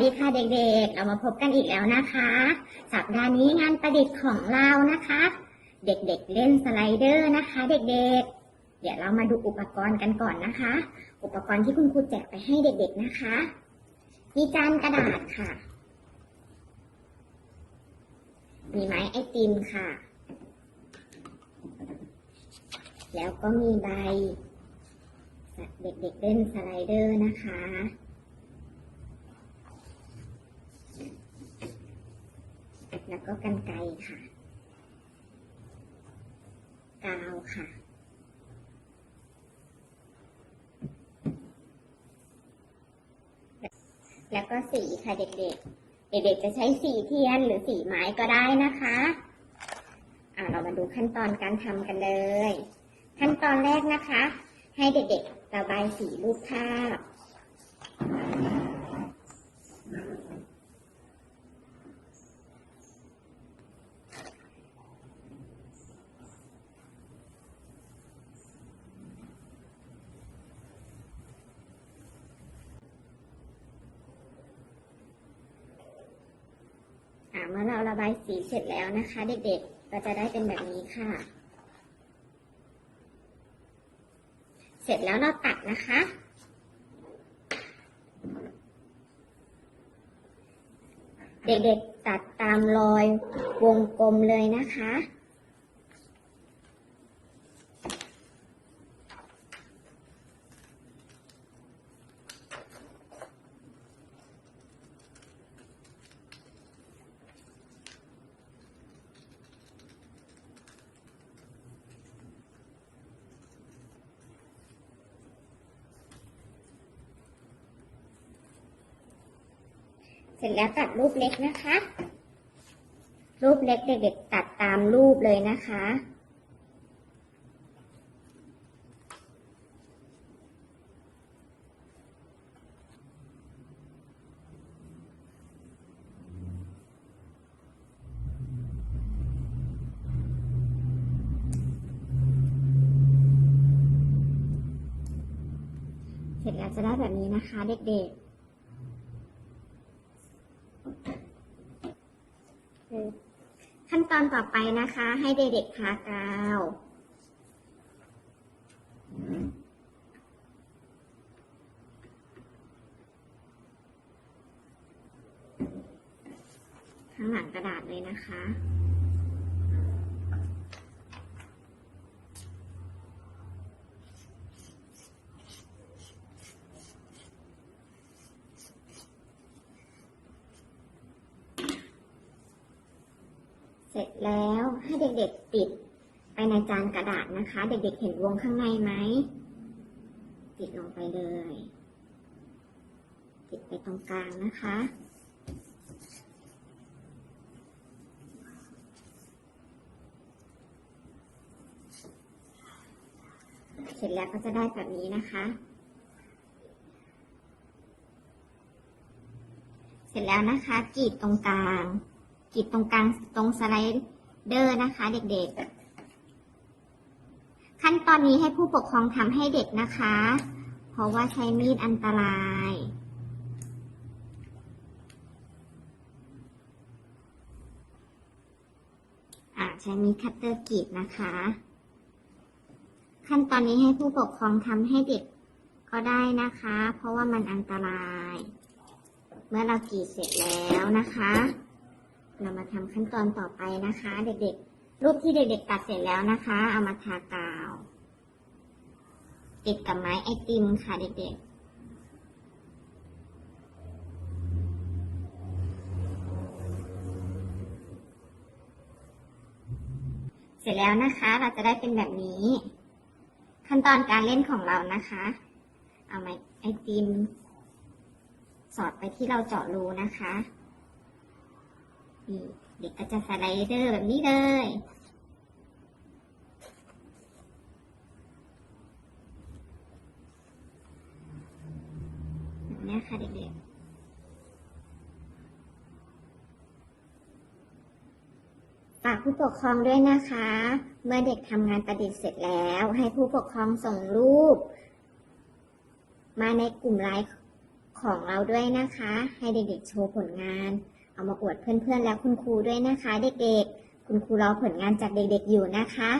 ดีค่ะเด็กๆ เรามาพบกันอีกแล้วนะคะ สัปดาห์นี้งานประดิษฐ์ของเรานะคะ เด็กๆเล่นสไลเดอร์นะคะ เด็กๆ เดี๋ยวเรามาดูอุปกรณ์กันก่อนนะคะ อุปกรณ์ที่คุณครูแจกไปให้เด็กๆนะคะ มีจานกระดาษค่ะ มีไม้ไอติมค่ะ แล้วก็มีใบ เด็กๆเล่นสไลเดอร์นะคะ แล้วก็กันไกค่ะ กาวค่ะ แล้วก็สีค่ะเด็กๆ เด็กๆจะใช้สีเทียนหรือสีไม้ก็ได้นะคะอ่าเรามาดูขั้นตอนการทำกันเลย ขั้นตอนแรกนะคะ ให้เด็กๆระบายสีรูปภาพ เมื่อเราระบายสีเสร็จแล้วนะคะ เด็กๆ ก็จะได้เป็นแบบนี้ค่ะ เสร็จแล้วเราตัดนะคะ เด็กๆตัดตามรอยวงกลมเลยนะคะ เสร็จแล้วตัดรูปเล็กนะคะ รูปเล็กเด็กๆตัดตามรูปเลยนะคะเสร็จแล้วจะได้แบบนี้นะคะเด็กๆ ขั้นตอนต่อไปนะคะ ให้เด็กๆทากาว ข้างหลังกระดาษเลยนะคะ เสร็จแล้วให้เด็กๆติดไปในจานกระดาษนะคะ เด็กๆเห็นวงข้างในไหม ติดลงไปเลย ติดไปตรงกลางนะคะ เสร็จแล้วก็จะได้แบบนี้นะคะ เสร็จแล้วนะคะกรีดตรงกลาง กีดตรงกลางตรงสไลเดอร์นะคะ เด็กๆ ขั้นตอนนี้ให้ผู้ปกครองทำให้เด็กนะคะ เพราะว่าใช้มีดอันตรายอ่าใช้มีดคัตเตอร์กรีดนะคะ ขั้นตอนนี้ให้ผู้ปกครองทำให้เด็กก็ได้นะคะ เพราะว่ามันอันตราย เมื่อเรากรีดเสร็จแล้วนะคะ เรามาทำขั้นตอนต่อไปนะคะ เด็กๆ รูปที่เด็กๆตัดเสร็จแล้วนะคะ เอามาทากาว ติดกับไม้ไอติมค่ะเด็กๆเสร็จแล้วนะคะ เราจะได้เป็นแบบนี้ ขั้นตอนการเล่นของเรานะคะ เอาไม้ไอติม สอดไปที่เราเจาะรูนะคะ เด็กก็จะสไลเดอร์แบบนี้เลยนี้ค่ะเด็กๆฝากผู้ปกครองด้วยนะคะ เมื่อเด็กทำงานประดิษฐ์เสร็จแล้ว ให้ผู้ปกครองส่งรูป มาในกลุ่มไลน์ของเราด้วยนะคะ ให้เด็กๆโชว์ผลงาน เอามาอวดเพื่อนๆ และคุณครูด้วยนะคะเด็กๆ คุณครูรอผลงานจากเด็กๆอยู่นะคะ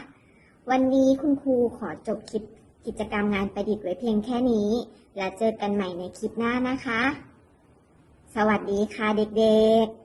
วันนี้คุณครูขอจบคลิปกิจกรรมงานประดิษฐ์ไว้เพียงแค่นี้ แล้วเจอกันใหม่ในคลิปหน้านะคะ สวัสดีค่ะเด็กๆ